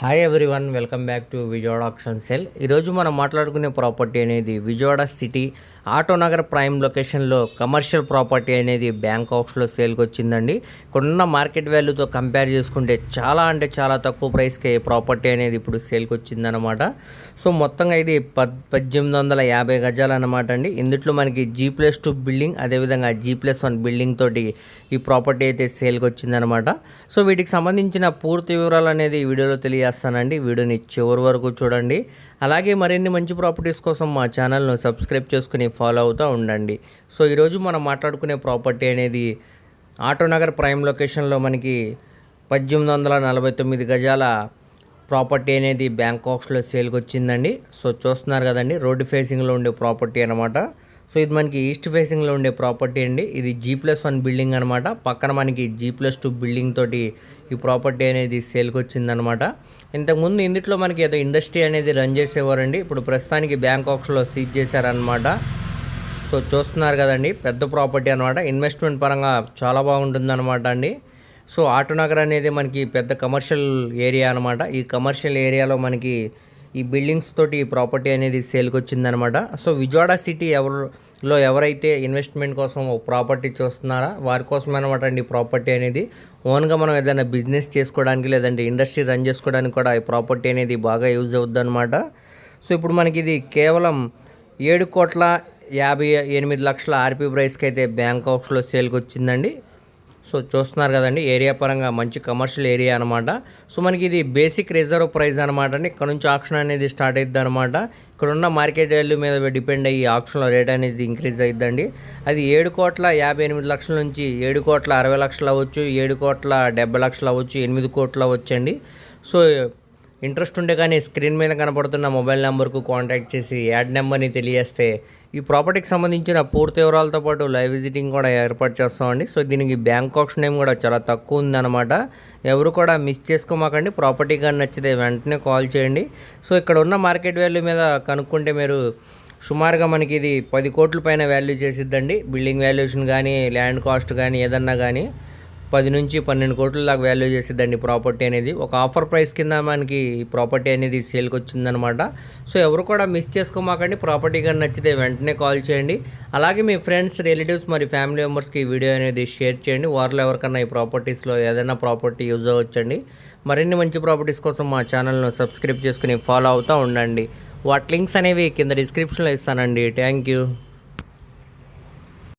Hi everyone welcome back to Vijayawada option cell ఈరోజు మనం మాట్లాడుకునే ప్రాపర్టీ అనేది విజయవాడ సిటీ ఆటోనగర్ ప్రైమ్ లొకేషన్లో కమర్షియల్ ప్రాపర్టీ అనేది బ్యాంక్ ఆక్స్లో సేల్కి వచ్చిందండి. ఇక్కడున్న మార్కెట్ వాల్యూతో కంపేర్ చేసుకుంటే చాలా అంటే చాలా తక్కువ ప్రైస్కి ప్రాపర్టీ అనేది ఇప్పుడు సేల్కి వచ్చిందనమాట సో మొత్తంగా ఇది పద్ పద్దెనిమిది వందల యాభై గజాలు అనమాట అండి. ఇందుట్లో మనకి జీ ప్లస్ టూ బిల్డింగ్ అదేవిధంగా జీ ప్లస్ వన్ బిల్డింగ్ తోటి ఈ ప్రాపర్టీ అయితే సేల్కి వచ్చిందనమాట సో వీటికి సంబంధించిన పూర్తి వివరాలు అనేది ఈ వీడియోలో చేస్తానండి వీడియోని చివరి వరకు చూడండి. అలాగే మరిన్ని మంచి ప్రాపర్టీస్ కోసం మా ఛానల్ను సబ్స్క్రైబ్ చేసుకుని ఫాలో అవుతూ ఉండండి. సో ఈరోజు మనం మాట్లాడుకునే ప్రాపర్టీ అనేది ఆటోనగర్ ప్రైమ్ లొకేషన్లో మనకి పద్దెనిమిది వందల నలభై తొమ్మిది గజాల ప్రాపర్టీ అనేది బ్యాంకాక్స్లో సేల్కి వచ్చిందండి. సో చూస్తున్నారు కదండి రోడ్డు ఫేసింగ్లో ఉండే ప్రాపర్టీ అనమాట సో ఇది మనకి ఈస్ట్ ఫేసింగ్లో ఉండే ప్రాపర్టీ అండి. ఇది జీ ప్లస్ వన్ బిల్డింగ్ అనమాట పక్కన మనకి జీ ప్లస్ టూ బిల్డింగ్ తోటి ఈ ప్రాపర్టీ అనేది సేల్కి వచ్చిందనమాట ఇంతకుముందు ఇందులో మనకి ఏదో ఇండస్ట్రీ అనేది రన్ చేసేవారండి. ఇప్పుడు ప్రస్తుతానికి బ్యాంకాక్స్లో సీజ్ చేశారనమాట సో చూస్తున్నారు కదండి పెద్ద ప్రాపర్టీ అనమాట ఇన్వెస్ట్మెంట్ పరంగా చాలా బాగుంటుందన్నమాట అండి. సో ఆటోనగర్ అనేది మనకి పెద్ద కమర్షియల్ ఏరియా అనమాట ఈ కమర్షియల్ ఏరియాలో మనకి ఈ బిల్డింగ్స్ తోటి ఈ ప్రాపర్టీ అనేది సేల్కి వచ్చిందనమాట. సో విజయవాడ సిటీ ఎవరిలో ఎవరైతే ఇన్వెస్ట్మెంట్ కోసం ఒక ప్రాపర్టీ చూస్తున్నారా వారి కోసం అనమాట అండి ఈ ప్రాపర్టీ అనేది. ఓన్గా మనం ఏదైనా బిజినెస్ చేసుకోవడానికి లేదంటే ఇండస్ట్రీ రన్ చేసుకోవడానికి కూడా ఈ ప్రాపర్టీ అనేది బాగా యూజ్ అవుద్ది అనమాట సో ఇప్పుడు మనకి ఇది కేవలం ఏడు కోట్ల యాభై ఎనిమిది లక్షల ఆర్పీ ప్రైస్కి అయితే బ్యాంకాక్స్లో సేల్కి వచ్చిందండి. సో చూస్తున్నారు కదండి ఏరియా పరంగా మంచి కమర్షియల్ ఏరియా అనమాట సో మనకి ఇది బేసిక్ రిజర్వ్ ప్రైస్ అనమాట అండి. ఇక్కడ నుంచి ఆప్షన్ అనేది స్టార్ట్ అవుతుంది అనమాట ఇక్కడ ఉన్న మార్కెట్ వాల్యూ మీద డిపెండ్ అయ్యి ఆప్షన్లో రేట్ అనేది ఇంక్రీజ్ అవుతుందండి అది ఏడు కోట్ల యాభై ఎనిమిది లక్షల నుంచి ఏడు కోట్ల అరవై లక్షలు అవ్వచ్చు ఏడు కోట్ల డెబ్బై లక్షలు అవ్వచ్చు ఎనిమిది కోట్లు అవ్వచ్చండి. సో ఇంట్రెస్ట్ ఉంటే కానీ స్క్రీన్ మీద కనపడుతున్న మొబైల్ నెంబర్కు కాంటాక్ట్ చేసి యాడ్ నెంబర్ని తెలియజేస్తే ఈ ప్రాపర్టీకి సంబంధించిన పూర్తి వివరాలతో పాటు లైవ్ విజిటింగ్ కూడా ఏర్పాటు చేస్తామండి. సో దీనికి బ్యాంక్ ఆప్షన్ నేమ్ కూడా చాలా తక్కువ ఉందన్నమాట. ఎవరు కూడా మిస్ చేసుకోమాకండి. ప్రాపర్టీ కానీ నచ్చితే వెంటనే కాల్ చేయండి. సో ఇక్కడ ఉన్న మార్కెట్ వాల్యూ మీద కనుక్కుంటే మీరు సుమారుగా మనకి ఇది పది కోట్ల పైన వాల్యూ చేసిద్దండి. బిల్డింగ్ వాల్యుయేషన్ కానీ ల్యాండ్ కాస్ట్ కానీ ఏదన్నా కానీ పది నుంచి పన్నెండు కోట్ల దాకా వాల్యూ చేసేదండి ప్రాపర్టీ అనేది. ఒక ఆఫర్ ప్రైస్ కింద మనకి ప్రాపర్టీ అనేది సేల్కి వచ్చిందనమాట సో ఎవరు కూడా మిస్ చేసుకోమాకండి ప్రాపర్టీ కానీ నచ్చితే వెంటనే కాల్ చేయండి. అలాగే మీ ఫ్రెండ్స్ రిలేటివ్స్ మరి ఫ్యామిలీ మెంబర్స్కి ఈ వీడియో అనేది షేర్ చేయండి. వారిలో ఎవరికన్నా ఈ ప్రాపర్టీస్లో ఏదైనా ప్రాపర్టీ యూజ్ అవ్వచ్చండి. మరిన్ని మంచి ప్రాపర్టీస్ కోసం మా ఛానల్ను సబ్స్క్రైబ్ చేసుకుని ఫాలో అవుతూ ఉండండి. వాటి లింక్స్ అనేవి కింద డిస్క్రిప్షన్లో ఇస్తానండి. Thank you